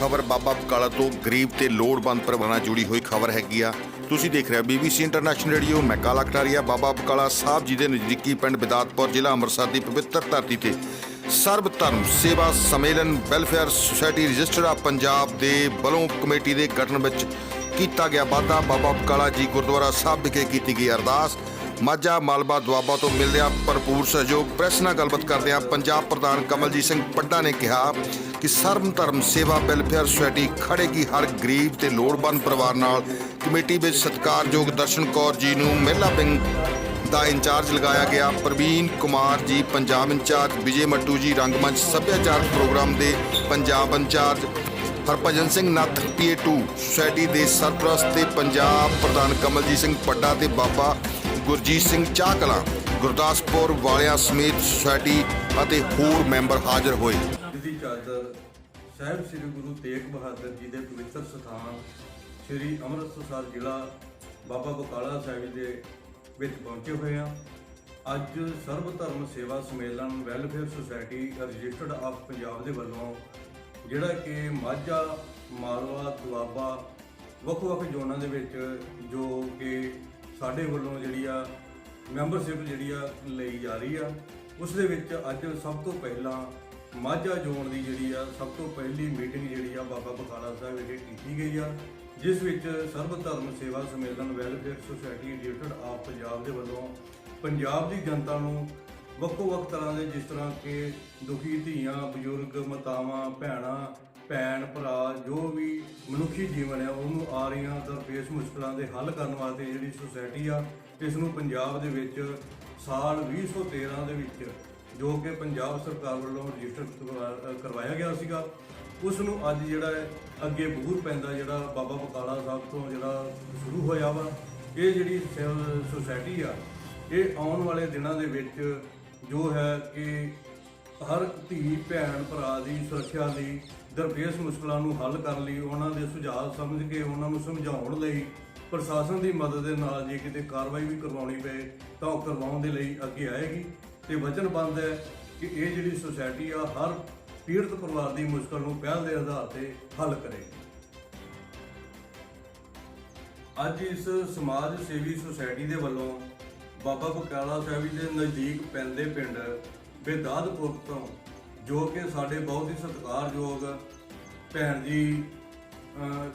ਖਬਰ ਬਾਬਾ ਬਕਾਲਾ ਤੋਂ ਗਰੀਬ ਤੇ ਲੋੜਵੰਦ ਪਰਿਵਾਰਾਂ ਨਾਲ ਜੁੜੀ ਹੋਈ ਖਬਰ ਹੈਗੀ ਆ। ਤੁਸੀਂ ਦੇਖ ਰਹੇ ਹੋ ਬੀਬੀਸੀ ਇੰਟਰਨੈਸ਼ਨਲ ਰੇਡੀਓ ਮੈਂ ਕਾਲਾ ਕਟਾਰੀਆ ਬਾਬਾ ਬਕਾਲਾ ਸਾਹਿਬ ਜੀ ਦੇ ਨਜ਼ਦੀਕੀ ਪਿੰਡ ਬਿਦਾਤਪੁਰ ਜ਼ਿਲ੍ਹਾ ਅੰਮ੍ਰਿਤਸਰ ਦੀ ਪਵਿੱਤਰ ਧਰਤੀ ਤੇ। Sarab Dharam Sewa Sammelan welfare society registered of Punjab ਦੇ ਵੱਲੋਂ ਕਮੇਟੀ ਦੇ ਗਠਨ ਵਿੱਚ ਕੀਤਾ ਗਿਆ ਵਾਅਦਾ ਬਾਬਾ ਬਕਾਲਾ ਜੀ ਗੁਰਦੁਆਰਾ ਸਾਹਿਬ ਵਿਖੇ ਕੀਤੀ ਗਈ ਅਰਦਾਸ। ਮਾਝਾ, ਮਾਲਵਾ, ਦੁਆਬਾ ਤੋਂ ਮਿਲਦਿਆਂ ਭਰਪੂਰ ਸਹਿਯੋਗ। ਪ੍ਰੈਸ ਨਾਲ ਗੱਲਬਾਤ ਕਰਦਿਆਂ ਪੰਜਾਬ ਪ੍ਰਧਾਨ ਕਮਲਜੀਤ ਸਿੰਘ ਪੱਡਾ ਨੇ ਕਿਹਾ ਕਿ ਸਰਬ ਧਰਮ ਸੇਵਾ, ਵੈਲਫੇਅਰ ਸੁਸਾਇਟੀ ਖੜੇਗੀ ਹਰ ਗਰੀਬ ਤੇ ਲੋੜਵੰਦ ਪਰਿਵਾਰ ਨਾਲ। ਕਮੇਟੀ ਵਿੱਚ ਸਤਿਕਾਰਯੋਗ ਦਰਸ਼ਨ ਕੌਰ ਜੀ ਨੂੰ ਮਹਿਲਾ ਵਿੰਗ ਦਾ ਇੰਚਾਰਜ ਲਗਾਇਆ ਗਿਆ। ਪ੍ਰਵੀਨ ਕੁਮਾਰ ਜੀ ਪੰਜਾਬ ਇੰਚਾਰਜ, ਵਿਜੇ ਮੱਟੂ ਜੀ ਰੰਗਮੰਚ, ਸੱਭਿਆਚਾਰਕ ਪ੍ਰੋਗਰਾਮ ਦੇ ਪੰਜਾਬ ਇੰਚਾਰਜ, ਹਰਭਜਨ ਸਿੰਘ ਨੱਥ ਪੀਏ2 ਸੁਸਾਇਟੀ ਦੇ ਸਰਪ੍ਰਸਤ ਤੇ ਪੰਜਾਬ ਪ੍ਰਧਾਨ ਕਮਲਜੀਤ ਸਿੰਘ ਪੱਡਾ ਤੇ ਬਾਬਾ ਗੁਰਜੀਤ ਸਿੰਘ ਚਾਹਕਲਾ ਗੁਰਦਾਸਪੁਰ ਵਾਲਿਆਂ ਸਮੇਤ ਸੁਸਾਇਟੀ ਅਤੇ ਹੋਰ ਮੈਂਬਰ ਹਾਜ਼ਰ ਹੋਏ। ਜਿਹਦੀ ਚਾਦਰ, ਸਾਹਿਬ ਸ੍ਰੀ ਗੁਰੂ ਤੇਗ ਬਹਾਦਰ ਜੀ ਦੇ ਪਵਿੱਤਰ ਸਥਾਨ, ਸ੍ਰੀ ਅੰਮ੍ਰਿਤਸਰ ਸਾਹਿਬ ਜ਼ਿਲ੍ਹਾ, ਬਾਬਾ ਬਕਾਲਾ ਸਾਹਿਬ ਦੇ ਵਿੱਚ ਪਹੁੰਚੇ ਹੋਏ ਹਾਂ। ਅੱਜ Sarab Dharam Sewa Sammelan welfare society registered of Punjab ਦੇ ਵੱਲੋਂ, ਜਿਹੜਾ ਕਿ ਮਾਝਾ, ਮਾਲਵਾ, ਦੁਆਬਾ, ਵੱਖ-ਵੱਖ ਜ਼ੋਨਾਂ ਦੇ ਵਿੱਚ ਜੋ ਕਿ ਸਾਡੇ ਵੱਲੋਂ ਜਿਹੜੀ ਆ ਮੈਂਬਰਸ਼ਿਪ ਜਿਹੜੀ ਆ ਲਈ ਜਾ ਰਹੀ ਆ, ਉਸ ਦੇ ਵਿੱਚ ਅੱਜ ਸਭ ਤੋਂ ਪਹਿਲਾਂ ਮਾਝਾ ਜ਼ੋਨ ਦੀ ਜਿਹੜੀ ਆ ਸਭ ਤੋਂ ਪਹਿਲੀ ਮੀਟਿੰਗ ਜਿਹੜੀ ਆ ਬਾਬਾ ਬਕਾਲਾ ਸਾਹਿਬ ਵਿਖੇ ਕੀਤੀ ਗਈ ਆ, ਜਿਸ ਵਿੱਚ Sarab Dharam Sewa Sammelan welfare society registered of Punjab ਦੇ ਵੱਲੋਂ ਪੰਜਾਬ ਦੀ ਜਨਤਾ ਨੂੰ ਵੱਖੋ ਵੱਖ ਤਰ੍ਹਾਂ ਦੇ, ਜਿਸ ਤਰ੍ਹਾਂ ਕਿ ਦੁਖੀ ਧੀਆਂ, ਬਜ਼ੁਰਗ, ਮਾਤਾਵਾਂ, ਭੈਣਾਂ, ਭੈਣ, ਭਰਾ, ਜੋ ਵੀ ਮਨੁੱਖੀ ਜੀਵਨ ਆ ਉਹਨੂੰ ਆ ਰਹੀਆਂ ਦਰਪੇਸ਼ ਮੁਸ਼ਕਲਾਂ ਦੇ ਹੱਲ ਕਰਨ ਵਾਸਤੇ ਜਿਹੜੀ ਸੁਸਾਇਟੀ ਆ, ਇਸ ਨੂੰ ਪੰਜਾਬ ਦੇ ਵਿੱਚ ਸਾਲ 2013 ਦੇ ਵਿੱਚ ਜੋ ਕਿ ਪੰਜਾਬ ਸਰਕਾਰ ਵੱਲੋਂ ਰਜਿਸਟਰ ਕਰਵਾ- ਕਰਵਾਇਆ ਗਿਆ ਸੀਗਾ, ਉਸ ਨੂੰ ਅੱਜ ਜਿਹੜਾ ਹੈ, ਅੱਗੇ ਬੂਰ ਪੈਂਦਾ ਜਿਹੜਾ ਬਾਬਾ ਬਕਾਲਾ ਸਾਹਿਬ ਤੋਂ ਜਿਹੜਾ ਸ਼ੁਰੂ ਹੋਇਆ ਵਾ, ਇਹ ਜਿਹੜੀ ਸਿਵਲ ਸੁਸਾਇਟੀ ਆ, ਇਹ ਆਉਣ ਵਾਲੇ ਦਿਨਾਂ ਦੇ ਵਿੱਚ ਜੋ ਹੈ ਕਿ ਹਰ ਧੀ, ਭੈਣ, ਭਰਾ ਦੀ ਸੁਰੱਖਿਆ ਲਈ ਦਰਪੇਸ਼ ਮੁਸ਼ਕਲਾਂ ਨੂੰ ਹੱਲ ਕਰਨ ਲਈ ਉਹਨਾਂ ਦੇ ਸੁਝਾਅ ਸਮਝ ਕੇ ਉਹਨਾਂ ਨੂੰ ਸਮਝਾਉਣ ਲਈ ਪ੍ਰਸ਼ਾਸਨ ਦੀ ਮਦਦ ਦੇ ਨਾਲ ਜੇ ਕਿਤੇ ਕਾਰਵਾਈ ਵੀ ਕਰਵਾਉਣੀ ਪਏ, ਤਾਂ ਉਹ ਕਰਵਾਉਣ ਦੇ ਲਈ ਅੱਗੇ ਆਏਗੀ। ਤੇ ਵਚਨਬੰਦ ਹੈ ਕਿ ਇਹ ਜਿਹੜੀ ਸੁਸਾਇਟੀ ਆ, ਹਰ ਪੀੜਤ ਪਰਿਵਾਰ ਦੀ ਮੁਸ਼ਕਲ ਨੂੰ ਪਹਿਲ ਦੇ ਆਧਾਰ ਤੇ ਹੱਲ ਕਰੇਗੀ ਅੱਜ ਇਸ ਸਮਾਜ ਸੇਵੀ ਸੁਸਾਇਟੀ ਦੇ ਵੱਲੋਂ ਬਾਬਾ ਬਕਾਲਾ ਸਾਹਿਬ ਜੀ ਦੇ ਨਜ਼ਦੀਕ ਪੈਂਦੇ ਪਿੰਡ ਬੇਦਾਦਪੁਰ ਤੋਂ, ਜੋ ਕਿ ਸਾਡੇ ਬਹੁਤ ਹੀ ਸਤਿਕਾਰਯੋਗ ਭੈਣ ਜੀ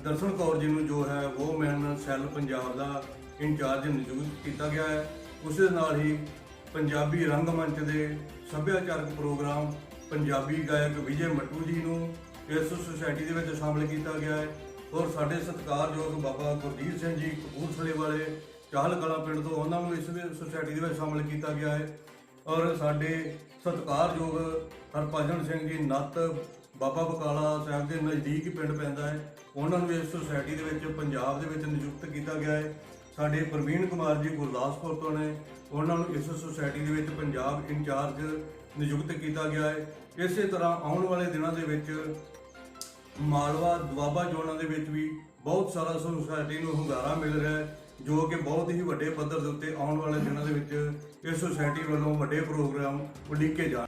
ਦਰਸ਼ਨ ਕੌਰ ਜੀ ਨੂੰ ਜੋ ਹੈ, ਉਹ ਮੈਨ ਸੈੱਲ ਪੰਜਾਬ ਦਾ ਇੰਚਾਰਜ ਨਿਯੁਕਤ ਕੀਤਾ ਗਿਆ ਹੈ। ਉਸ ਦੇ ਨਾਲ ਹੀ ਪੰਜਾਬੀ ਰੰਗਮੰਚ ਦੇ ਸੱਭਿਆਚਾਰਕ ਪ੍ਰੋਗਰਾਮ ਪੰਜਾਬੀ ਗਾਇਕ ਵਿਜੇ ਮੱਟੂ ਜੀ ਨੂੰ ਇਸ ਸੁਸਾਇਟੀ ਦੇ ਵਿੱਚ ਸ਼ਾਮਲ ਕੀਤਾ ਗਿਆ ਹੈ। ਔਰ ਸਾਡੇ ਸਤਿਕਾਰਯੋਗ ਬਾਬਾ ਗੁਰਜੀਤ ਸਿੰਘ ਜੀ ਕਪੂਰਥਲੇ ਵਾਲੇ ਚਾਹਲ ਕਲਾਂ ਪਿੰਡ ਤੋਂ ਉਹਨਾਂ ਨੂੰ ਇਸ ਸੁਸਾਇਟੀ ਦੇ ਵਿੱਚ ਸ਼ਾਮਲ ਕੀਤਾ ਗਿਆ ਹੈ ਔਰ ਸਾਡੇ ਸਤਿਕਾਰਯੋਗ ਹਰਭਜਨ ਸਿੰਘ ਜੀ ਨੱਤ, ਬਾਬਾ ਬਕਾਲਾ ਸਾਹਿਬ ਦੇ ਨਜ਼ਦੀਕ ਪਿੰਡ ਪੈਂਦਾ ਹੈ। ਉਹਨਾਂ ਨੂੰ ਇਸ ਸੁਸਾਇਟੀ ਦੇ ਵਿੱਚ ਪੰਜਾਬ ਦੇ ਵਿੱਚ ਨਿਯੁਕਤ ਕੀਤਾ ਗਿਆ ਹੈ। ਸਾਡੇ ਪ੍ਰਵੀਨ ਕੁਮਾਰ ਜੀ ਗੁਰਦਾਸਪੁਰ ਤੋਂ ਨੇ, ਉਹਨਾਂ ਨੂੰ ਇਸ ਸੁਸਾਇਟੀ ਦੇ ਵਿੱਚ ਪੰਜਾਬ ਇੰਚਾਰਜ ਨਿਯੁਕਤ ਕੀਤਾ ਗਿਆ ਹੈ। ਇਸੇ ਤਰ੍ਹਾਂ ਆਉਣ ਵਾਲੇ ਦਿਨਾਂ ਦੇ ਵਿੱਚ ਮਾਲਵਾ ਦੁਆਬਾ ਜ਼ੋਨਾਂ ਦੇ ਵਿੱਚ ਵੀ ਬਹੁਤ ਸਾਰਾ ਸੁਸਾਇਟੀ ਨੂੰ ਹੁੰਗਾਰਾ ਮਿਲ ਰਿਹਾ ਹੈ। ਜੋ ਕਿ ਬਹੁਤ ਹੀ ਵੱਡੇ ਪੱਧਰ ਦੇ ਉੱਤੇ ਆਉਣ ਵਾਲੇ ਦਿਨਾਂ ਦੇ ਵਿੱਚ ਇਸ ਸੁਸਾਇਟੀ ਵੱਲੋਂ ਵੱਡੇ ਪ੍ਰੋਗਰਾਮ ਉਲੀਕੇ ਜਾਣ।